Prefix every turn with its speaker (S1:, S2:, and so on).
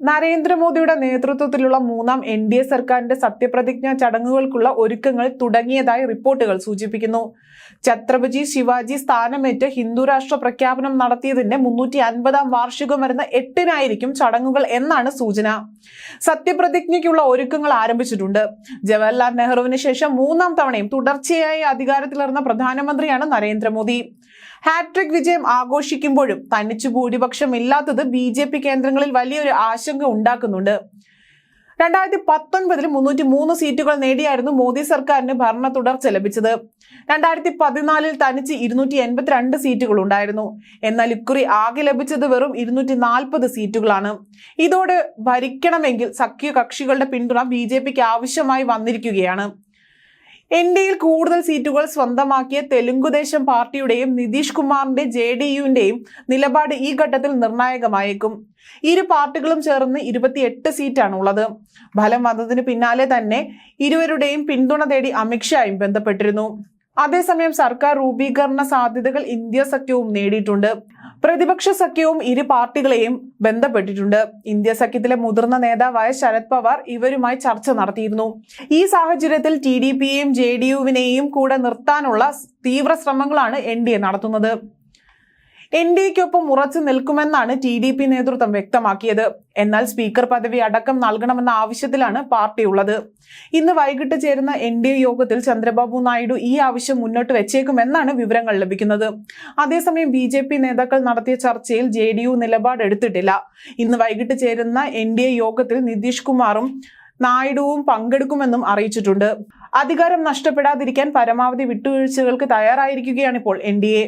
S1: നരേന്ദ്രമോദിയുടെ നേതൃത്വത്തിലുള്ള മൂന്നാം എൻ ഡി എ സർക്കാരിന്റെ സത്യപ്രതിജ്ഞാ ചടങ്ങുകൾക്കുള്ള ഒരുക്കങ്ങൾ തുടങ്ങിയതായി റിപ്പോർട്ടുകൾ സൂചിപ്പിക്കുന്നു. ഛത്രപതി ശിവാജി സ്ഥാനമേറ്റ് ഹിന്ദുരാഷ്ട്ര പ്രഖ്യാപനം നടത്തിയതിന്റെ മുന്നൂറ്റി അൻപതാം വാർഷികം വരുന്ന എട്ടിനായിരിക്കും ചടങ്ങുകൾ എന്നാണ് സൂചന. സത്യപ്രതിജ്ഞയ്ക്കുള്ള ഒരുക്കങ്ങൾ ആരംഭിച്ചിട്ടുണ്ട്. ജവഹർലാൽ നെഹ്റുവിന് ശേഷം മൂന്നാം തവണയും തുടർച്ചയായി അധികാരത്തിലിറന്ന പ്രധാനമന്ത്രിയാണ് നരേന്ദ്രമോദി. ഹാട്രിക് വിജയം ആഘോഷിക്കുമ്പോഴും തനിച്ചു ഭൂരിപക്ഷം ഇല്ലാത്തത് ബി കേന്ദ്രങ്ങളിൽ വലിയൊരു ആശങ്ക ഉണ്ടാക്കുന്നുണ്ട്. രണ്ടായിരത്തി പത്തൊൻപതിൽ മുന്നൂറ്റി മൂന്ന് സീറ്റുകൾ നേടിയായിരുന്നു മോദി സർക്കാരിന് ഭരണ തുടർച്ച ലഭിച്ചത്. രണ്ടായിരത്തി പതിനാലിൽ തനിച്ച് ഇരുന്നൂറ്റി എൺപത്തിരണ്ട് സീറ്റുകൾ ഉണ്ടായിരുന്നു. എന്നാൽ ഇക്കുറി ആകെ ലഭിച്ചത് വെറും ഇരുന്നൂറ്റി നാൽപ്പത് സീറ്റുകളാണ്. ഇതോടെ ഭരിക്കണമെങ്കിൽ സഖ്യ കക്ഷികളുടെ പിന്തുണ ബി ജെ പിക്ക് ആവശ്യമായി വന്നിരിക്കുകയാണ്. ഡിയിൽ കൂടുതൽ സീറ്റുകൾ സ്വന്തമാക്കിയ തെലുങ്കുദേശം പാർട്ടിയുടെയും നിതീഷ് കുമാറിന്റെ ജെ ഡി യുവിന്റെയും നിലപാട് ഈ ഘട്ടത്തിൽ നിർണായകമായേക്കും. ഇരു പാർട്ടികളും ചേർന്ന് ഇരുപത്തിയെട്ട് സീറ്റാണ് ഉള്ളത് ഫലം വന്നതിന് പിന്നാലെ തന്നെ ഇരുവരുടെയും പിന്തുണ തേടി അമിത്ഷായും ബന്ധപ്പെട്ടിരുന്നു. അതേസമയം സർക്കാർ രൂപീകരണ സാധ്യതകൾ ഇന്ത്യ സഖ്യവും നേടിയിട്ടുണ്ട്. പ്രതിപക്ഷ സഖ്യവും ഇരു പാർട്ടികളെയും ബന്ധപ്പെട്ടിട്ടുണ്ട്. ഇന്ത്യ സഖ്യത്തിലെ മുതിർന്ന നേതാവായ ശരത് പവാർ ഇവരുമായി ചർച്ച നടത്തിയിരുന്നു. ഈ സാഹചര്യത്തിൽ ടി ഡി പിയെയും ജെ ഡി യുവിനെയും കൂടെ നിർത്താനുള്ള തീവ്ര ശ്രമങ്ങളാണ് എൻ ഡി എ നടത്തുന്നത്. എൻ ഡി എക്കൊപ്പം ഉറച്ചു നിൽക്കുമെന്നാണ് ടി ഡി പി നേതൃത്വം വ്യക്തമാക്കിയത്. എന്നാൽ സ്പീക്കർ പദവി അടക്കം നൽകണമെന്ന ആവശ്യത്തിലാണ് പാർട്ടി ഉള്ളത്. ഇന്ന് വൈകിട്ട് ചേരുന്ന എൻ ഡി എ യോഗത്തിൽ ചന്ദ്രബാബു നായിഡു ഈ ആവശ്യം മുന്നോട്ട് വെച്ചേക്കുമെന്നാണ് വിവരങ്ങൾ ലഭിക്കുന്നത്. അതേസമയം ബി ജെ പി നേതാക്കൾ നടത്തിയ ചർച്ചയിൽ ജെ ഡി യു നിലപാടെടുത്തിട്ടില്ല ഇന്ന് വൈകിട്ട് ചേരുന്ന എൻ ഡി എ യോഗത്തിൽ നിതീഷ് കുമാറും നായിഡുവും പങ്കെടുക്കുമെന്നും അറിയിച്ചിട്ടുണ്ട്. അധികാരം നഷ്ടപ്പെടാതിരിക്കാൻ പരമാവധി വിട്ടുവീഴ്ചകൾക്ക് തയ്യാറായിരിക്കുകയാണിപ്പോൾ എൻ ഡി എ.